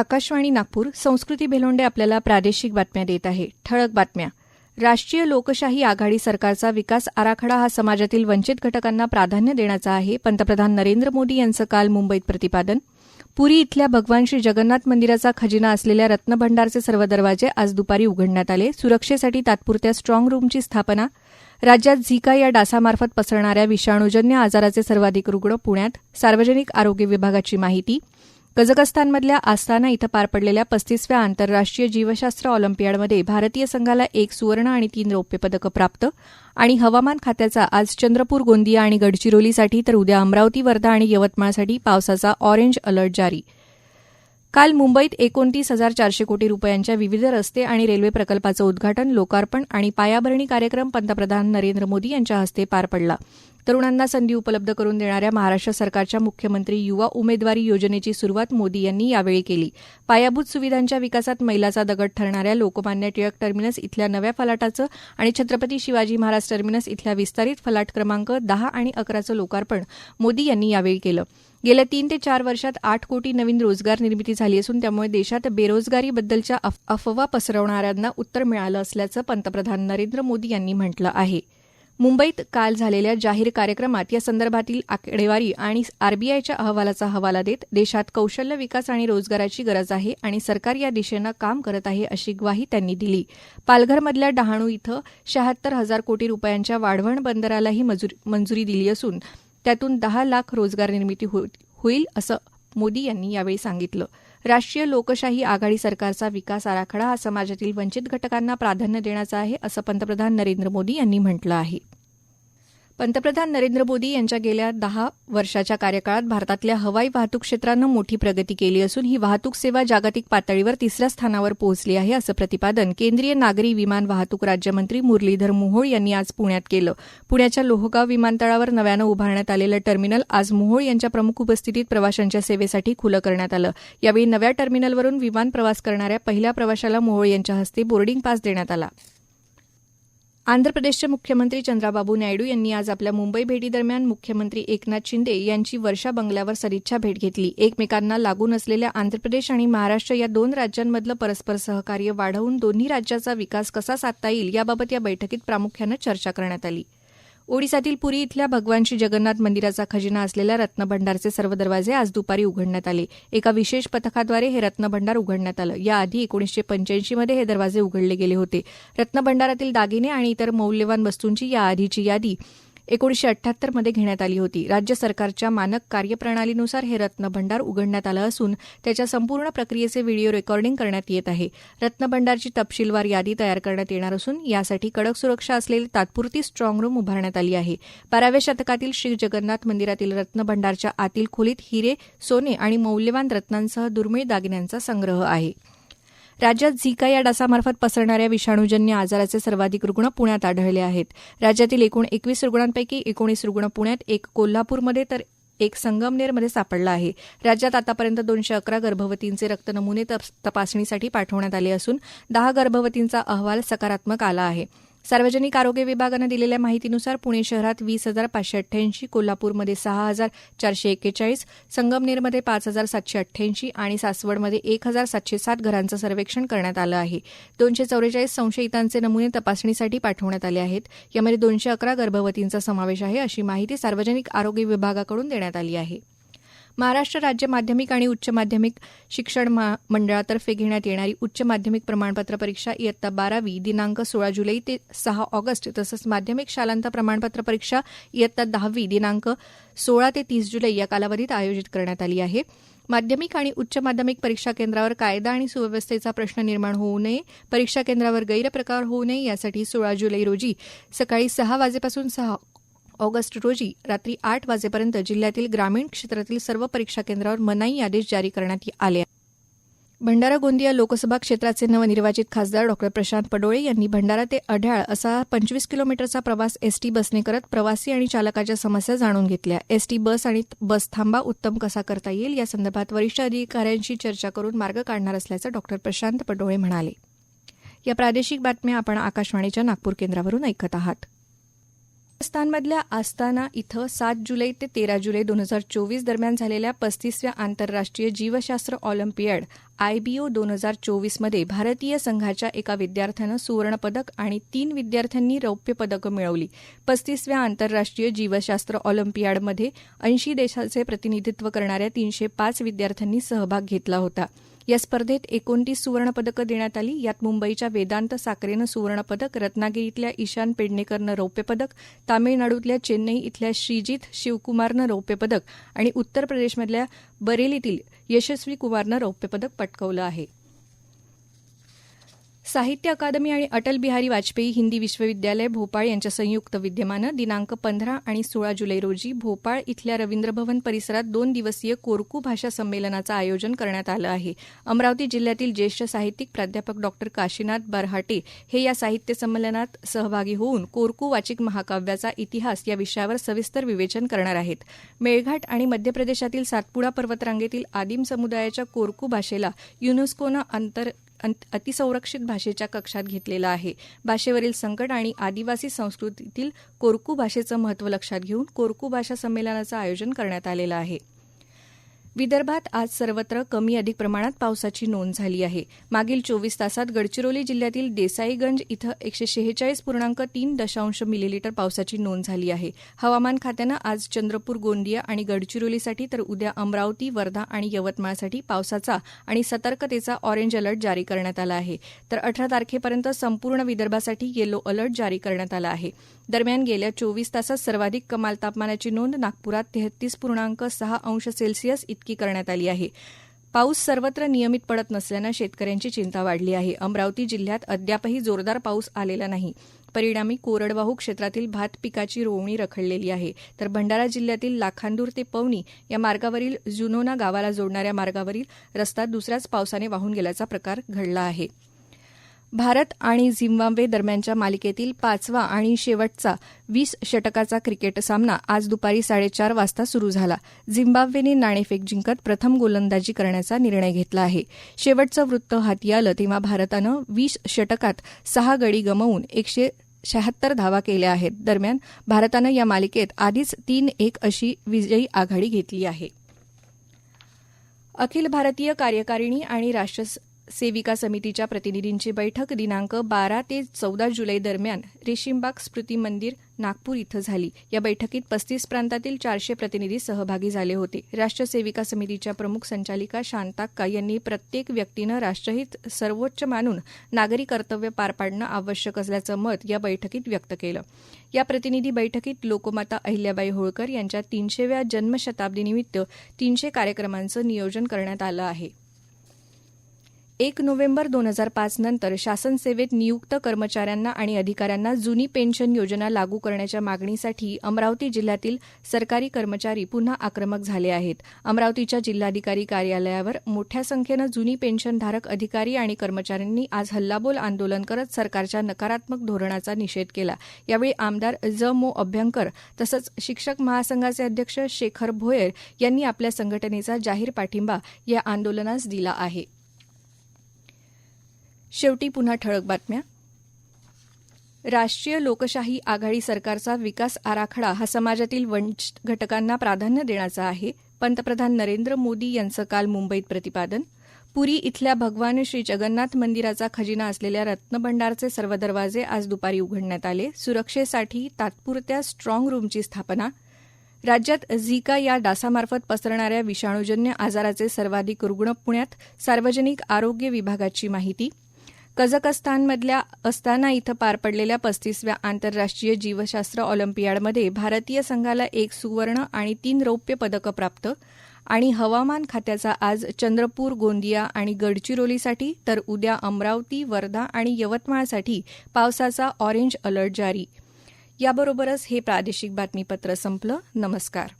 आकाशवाणी नागपूर संस्कृती भेलोंडे आपल्याला प्रादेशिक बातम्या देत आहे. ठळक बातम्या. राष्ट्रीय लोकशाही आघाडी सरकारचा विकास आराखडा हा समाजातील वंचित घटकांना प्राधान्य देण्याचा आहे. पंतप्रधान नरेंद्र मोदी यांचं काल मुंबईत प्रतिपादन. पुरी इथल्या भगवान श्री जगन्नाथ मंदिराचा खजिना असलेल्या रत्नभंडारचे सर्व दरवाजे आज दुपारी उघडण्यात आले. सुरक्षेसाठी तात्पुरत्या स्ट्रॉंग रूमची स्थापना. राज्यात झिका या डासामार्फत पसरणाऱ्या विषाणूजन्य आजाराचे सर्वाधिक रुग्ण पुण्यात. सार्वजनिक आरोग्य विभागाची माहिती. कझकस्तानमधल्या आस्ताना इथं पार पडलेल्या पस्तीसव्या आंतरराष्ट्रीय जीवशास्त्र ऑलिम्पियाडमध्ये भारतीय संघाला एक सुवर्ण आणि तीन रौप्य पदकं प्राप्त. आणि हवामान खात्याचा आज चंद्रपूर गोंदिया आणि गडचिरोलीसाठी तर उद्या अमरावती वर्धा आणि यवतमाळसाठी पावसाचा ऑरेंज अलर्ट जारी. काल मुंबईत एकोणतीस हजार चारशे कोटी रुपयांच्या विविध रस्ते आणि रेल्वे प्रकल्पाचं उद्घाटन लोकार्पण आणि पायाभरणी कार्यक्रम पंतप्रधान नरेंद्र मोदी यांच्या हस्ते पार पडला. तरुणांना संधी उपलब्ध करून देणाऱ्या महाराष्ट्र सरकारच्या मुख्यमंत्री युवा उमेदवारी योजनेची सुरुवात मोदी यांनी यावेळी केली. पायाभूत सुविधांच्या विकासात मैलाचा दगड ठरणाऱ्या लोकमान्य टिळक टर्मिनस इथल्या नव्या फलाटाचं आणि छत्रपती शिवाजी महाराज टर्मिनस इथल्या विस्तारित फलाट क्रमांक दहा आणि अकराचं लोकार्पण मोदी यांनी यावेळी केलं. गेल्या तीन ते चार वर्षात आठ कोटी नवीन रोजगार निर्मिती झाली असून त्यामुळे देशात बेरोजगारीबद्दलच्या अफवा पसरवणाऱ्यांना उत्तर मिळालं असल्याचं पंतप्रधान नरेंद्र मोदी यांनी म्हटलं आहे. मुंबईत काल झालेल्या जाहीर कार्यक्रमात या संदर्भातील आकडेवारी आणि आरबीआयच्या अहवालाचा हवाला देत देशात कौशल्य विकास आणि रोजगाराची गरज आहे आणि सरकार या दिशेनं काम करत आहे अशी ग्वाही त्यांनी दिली. पालघरमधल्या डहाणू इथं शहात्तर हजार कोटी रुपयांच्या वाढवण बंदरालाही मंजुरी दिली असून त्यातून दहा लाख रोजगार निर्मिती होईल असं मोदी यांनी यावेळी सांगितलं. राष्ट्रीय लोकशाही आघाडी सरकारचा विकास आराखडा हा समाजातील वंचित घटकांना प्राधान्य देण्याचा आहे असं पंतप्रधान नरेंद्र मोदी यांनी म्हटलं आहे. पंतप्रधान नरेंद्र मोदी यांच्या गेल्या दहा वर्षाच्या कार्यकाळात भारतातल्या हवाई वाहतूक क्षेत्रानं मोठी प्रगती केली असून ही वाहतूक सेवा जागतिक पातळीवर तिसऱ्या स्थानावर पोहोचली आहे असं प्रतिपादन केंद्रीय नागरी विमान वाहतूक राज्यमंत्री मुरलीधर मोहोळ यांनी आज पुण्यात केलं. पुण्याच्या लोहगाव विमानतळावर नव्यानं उभारण्यात आलेलं टर्मिनल आज मोहोळ यांच्या प्रमुख उपस्थितीत प्रवाशांच्या सेवेसाठी खुलं करण्यात आलं. यावेळी नव्या टर्मिनलवरून विमान प्रवास करणाऱ्या पहिल्या प्रवाशाला मोहोळ यांच्या हस्ते बोर्डिंग पास देण्यात आला. आंध्र प्रदेशचे मुख्यमंत्री चंद्राबाबू नायडू यांनी आज आपल्या मुंबई भेटीदरम्यान मुख्यमंत्री एकनाथ शिंदे यांची वर्षा बंगल्यावर सदिच्छा भेट घेतली. एकमेकांना लागून असलेल्या आंध्र प्रदेश आणि महाराष्ट्र या दोन राज्यांमधलं परस्पर सहकार्य वाढवून दोन्ही राज्याचा विकास कसा साधता येईल याबाबत या बैठकीत प्रामुख्यानं चर्चा करण्यात आली. ओडिसातील पुरी इथल्या भगवान श्री जगन्नाथ मंदिराचा खजिना असलेल्या रत्नभंडारचे सर्व दरवाजे आज दुपारी उघडण्यात आले. एका विशेष पथकाद्वारे हे रत्नभंडार उघडण्यात आलं. याआधी एकोणीसशे पंच्याऐंशीमध्ये हे दरवाजे उघडले गेले होते. रत्नभंडारातील दागिने आणि इतर मौल्यवान वस्तूंची याआधीची यादी एकोणीसशे अठ्ठ्याहत्तरमध्ये घेण्यात आली होती. राज्य सरकारच्या मानक कार्यप्रणालीनुसार हे रत्नभंडार उघडण्यात आलं असून त्याच्या संपूर्ण प्रक्रियेचे व्हिडिओ रेकॉर्डिंग करण्यात येत आहे. रत्नभंडारची तपशीलवार यादी तयार करण्यात येणार असून यासाठी कडक सुरक्षा असलेली तात्पुरती स्ट्रॉंग रूम उभारण्यात आली आहे. बाराव्या शतकातील श्री जगन्नाथ मंदिरातील रत्नभंडारच्या आतील खोलीत हिरे सोने आणि मौल्यवान रत्नांसह दुर्मिळ दागिन्यांचा संग्रह आहे. राज्यात झिका या डासामार्फत पसरणाऱ्या विषाणूजन्य आजाराचे सर्वाधिक रुग्ण पुण्यात आढळले आहेत. राज्यातील एकूण एकवीस रुग्णांपैकी एकोणीस रुग्ण पुण्यात एक कोल्हापूरमध्ये तर एक संगमनेरमध्ये सापडला आहे. राज्यात आतापर्यंत दोनशे अकरा गर्भवतींचे रक्त नमुने तपासणीसाठी पाठवण्यात आले असून दहा गर्भवतींचा अहवाल सकारात्मक आला आहे. सार्वजनिक आरोग्य विभागानं दिलेल्या माहितीनुसार पुणे शहरात वीस हजार पाचशे अठ्ठ्याऐंशी कोल्हापूरमध्ये सहा हजार चारशे एक्केचाळीस संगमनेरमध्ये पाच हजार सातशे अठ्ठ्याऐंशी आणि सासवडमध्ये एक हजार सातशे सात घरांचं सर्वेक्षण करण्यात आलं आहे. दोनशे चौवेचाळीस संशयितांचे नमुने तपासणीसाठी पाठवण्यात आले आहेत. यामध्ये दोनशे अकरा गर्भवतींचा समावेश आहे अशी माहिती सार्वजनिक आरोग्य विभागाकडून देण्यात आली आहे. महाराष्ट्र राज्य माध्यमिक आणि उच्च माध्यमिक शिक्षण मंडळातर्फे घेण्यात येणारी उच्च माध्यमिक प्रमाणपत्र परीक्षा इयत्ता बारावी दिनांक सोळा जुलै ते सहा ऑगस्ट तसंच माध्यमिक शालांत प्रमाणपत्र परीक्षा इयत्ता दहावी दिनांक सोळा ते तीस जुलै या कालावधीत आयोजित करण्यात आली आहे. माध्यमिक आणि उच्च माध्यमिक परीक्षा केंद्रावर कायदा आणि सुव्यवस्थेचा प्रश्न निर्माण होऊ नये परीक्षा केंद्रावर गैरप्रकार होऊ नये यासाठी सोळा जुलै रोजी सकाळी सहा वाजेपासून सहा ऑगस्ट रोजी रात्री आठ वाजेपर्यंत जिल्ह्यातील ग्रामीण क्षेत्रातील सर्व परीक्षा केंद्रावर मनाई आदेश जारी करण्यात आले. भंडारा गोंदिया लोकसभा क्षेत्राचे नवनिर्वाचित खासदार डॉ प्रशांत पडोळे यांनी भंडारा ते अढ्याळ असा पंचवीस किलोमीटरचा प्रवास एसटी बसने करत प्रवासी आणि चालकाच्या समस्या जाणून घेतल्या. एसटी बस आणि बस थांबा उत्तम कसा करता येईल या संदर्भात वरिष्ठ अधिकाऱ्यांशी चर्चा करून मार्ग काढणार असल्याचं डॉ प्रशांत पडोळे म्हणाले. या प्रादेशिक बातम्या आपण आकाशवाणीच्या नागपूर केंद्रावरून ऐकत आहात. पाकिस्तानमधल्या आस्ताना इथं सात जुलै ते तेरा जुलै दोन हजार चोवीस दरम्यान झालेल्या पस्तीसव्या आंतरराष्ट्रीय जीवशास्त्र ऑलिम्पियाड आयबीओ दोन हजार चोवीसमध्ये भारतीय संघाच्या एका विद्यार्थ्यानं सुवर्णपदक आणि तीन विद्यार्थ्यांनी रौप्य पदकं मिळवली. पस्तीसव्या आंतरराष्ट्रीय जीवशास्त्र ऑलिम्पियाडमध्ये ऐंशी देशाचे प्रतिनिधित्व करणाऱ्या तीनशे पाच विद्यार्थ्यांनी सहभाग घेतला होता. या स्पर्धेत एकोणतीस सुवर्णपदकं देण्यात आली. यात मुंबईच्या वेदांत साकरेनं सुवर्णपदक रत्नागिरीतल्या ईशान पेडणेकरनं रौप्यपदक तामिळनाडूतल्या चेन्नई इथल्या श्रीजित शिवकुमारनं रौप्यपदक आणि उत्तर प्रदेशमधल्या बरेलीतील यशस्वी कुमारनं रौप्यपदक पटकावलं आहे. साहित्य अकादमी आणि अटल बिहारी वाजपेयी हिंदी विश्वविद्यालय भोपाळ यांच्या संयुक्त विद्यमानं दिनांक पंधरा आणि सोळा जुलै रोजी भोपाळ इथल्या रवींद्र भवन परिसरात दोन दिवसीय कोरकू भाषा संमेलनाचं आयोजन करण्यात आलं आहे. अमरावती जिल्ह्यातील ज्येष्ठ साहित्यिक प्राध्यापक डॉक्टर काशीनाथ बरहाटे हे या साहित्य संमेलनात सहभागी होऊन कोरकू वाचिक महाकाव्याचा इतिहास या विषयावर सविस्तर विवेचन करणार आहेत. मेळघाट आणि मध्य प्रदेशातील सातपुडा पर्वतरांगेतील आदिम समुदायाच्या कोरकू भाषेला युनेस्कोनं आंतर अतिसंरक्षित भाषेच्या कक्षात घेतलेला आहे. भाषेवरील संकट आणि आदिवासी संस्कृतीतील कोरकू भाषेचं महत्त्व लक्षात घेऊन कोरकू भाषा संमेलनाचं आयोजन करण्यात आलेलं आहे. विदर्भात आज सर्वत्र कमी अधिक प्रमाणात पावसाची नोंद झाली आहे. मागील चोवीस तासात गडचिरोली जिल्ह्यातील देसाईगंज इथं एकशे शेहेचाळीस पूर्णांक तीन दशांश मिलीलीटर पावसाची नोंद झाली आहे. हवामान खात्यानं आज चंद्रपूर गोंदिया आणि गडचिरोलीसाठी तर उद्या अमरावती वर्धा आणि यवतमाळसाठी पावसाचा आणि सतर्कतेचा ऑरेंज अलर्ट जारी करण्यात आला आहे. तर अठरा तारखेपर्यंत संपूर्ण विदर्भासाठी येलो अलर्ट जारी करण्यात आला आहे. दरम्यान गेल्या चोवीस तासात सर्वाधिक कमाल तापमानाची नोंद नागपुरात तेहतीस पूर्णांक सहा अंश सेल्सिअस इतकी करण्यात आली आहे. पाऊस सर्वत्र नियमित पडत नसल्यानं शेतकऱ्यांची चिंता वाढली आहे. अमरावती जिल्ह्यात अद्यापही जोरदार पाऊस आलेला नाही. परिणामी कोरडवाहू क्षेत्रातील भात पिकाची रोवणी रखडलेली आहे. तर भंडारा जिल्ह्यातील लाखांदूर ते पवनी या मार्गावरील जुनोना गावाला जोडणाऱ्या मार्गावरील रस्ता दुसऱ्याच पावसाने वाहून गेल्याचा प्रकार घडला आहे. भारत आणि झिम्बाब्वे दरम्यानच्या मालिकेतील पाचवा आणि शेवटचा वीस षटकाचा क्रिकेट सामना आज दुपारी साडेचार वाजता सुरू झाला. झिम्बाब्वेने नाणेफेक जिंकत प्रथम गोलंदाजी करण्याचा निर्णय घेतला आहे. शेवटचं वृत्त हाती आलं तेव्हा भारतानं वीस षटकात सहा गडी गमावून एकशे शहात्तर धावा केल्या आहेत. दरम्यान भारतानं या मालिकेत आधीच तीन एक अशी विजयी आघाडी घेतली आहे. अखिल भारतीय कार्यकारिणी आणि राष्ट्र सेविका समितीच्या प्रतिनिधींची बैठक दिनांक बारा ते चौदा जुलै दरम्यान रेशीमबाग स्मृती मंदिर नागपूर इथं झाली. या बैठकीत पस्तीस प्रांतातील चारशे प्रतिनिधी सहभागी झाले होते. राष्ट्र सेविका समितीच्या प्रमुख संचालिका शांताक्का यांनी प्रत्येक व्यक्तीनं राष्ट्रहित सर्वोच्च मानून नागरी कर्तव्य पार पाडणं आवश्यक असल्याचं मत या बैठकीत व्यक्त केलं. या प्रतिनिधी बैठकीत लोकमाता अहिल्याबाई होळकर यांच्या तीनशेव्या जन्मशताब्दीनिमित्त तीनशे कार्यक्रमांचं नियोजन करण्यात आलं आहे. एक नोव्हेंबर दोन हजार पाच नंतर शासन सेवेत नियुक्त कर्मचाऱ्यांना आणि अधिकाऱ्यांना जुनी पेन्शन योजना लागू करण्याच्या मागणीसाठी अमरावती जिल्ह्यातील सरकारी कर्मचारी पुन्हा आक्रमक झाले आहेत. अमरावतीच्या जिल्हाधिकारी कार्यालयावर मोठ्या संख्येनं जुनी पेन्शनधारक अधिकारी आणि कर्मचाऱ्यांनी आज हल्लाबोल आंदोलन करत सरकारच्या नकारात्मक धोरणाचा निषेध केला. यावेळी आमदार ज. मो. अभ्यंकर तसंच शिक्षक महासंघाचे अध्यक्ष शेखर भोयर यांनी आपल्या संघटनेचा जाहीर पाठिंबा या आंदोलनास दिला आहे. शेवटी पुन्हा ठळक बातम्या. राष्ट्रीय लोकशाही आघाडी सरकारचा विकास आराखडा हा समाजातील वंचित घटकांना प्राधान्य देण्याचा आहे. पंतप्रधान नरेंद्र मोदी यांचं काल मुंबईत प्रतिपादन. पुरी इथल्या भगवान श्री जगन्नाथ मंदिराचा खजिना असलेल्या रत्नभंडारचे सर्व दरवाजे आज दुपारी उघडण्यात आले. सुरक्षेसाठी तात्पुरत्या स्ट्रॉंग रूमची स्थापना. राज्यात झिका या डासामार्फत पसरणाऱ्या विषाणूजन्य आजाराचे सर्वाधिक रुग्ण पुण्यात. सार्वजनिक आरोग्य विभागाची माहिती. कझकस्तानमधल्या अस्ताना इथं पार पडलेल्या पस्तीसव्या आंतरराष्ट्रीय जीवशास्त्र ऑलिम्पियाडमध्ये भारतीय संघाला एक सुवर्ण आणि तीन रौप्य पदकं प्राप्त. आणि हवामान खात्याचा आज चंद्रपूर गोंदिया आणि गडचिरोलीसाठी तर उद्या अमरावती वर्धा आणि यवतमाळसाठी पावसाचा ऑरेंज अलर्ट जारी. याबरोबरच हे प्रादेशिक बातमीपत्र संपलं. नमस्कार.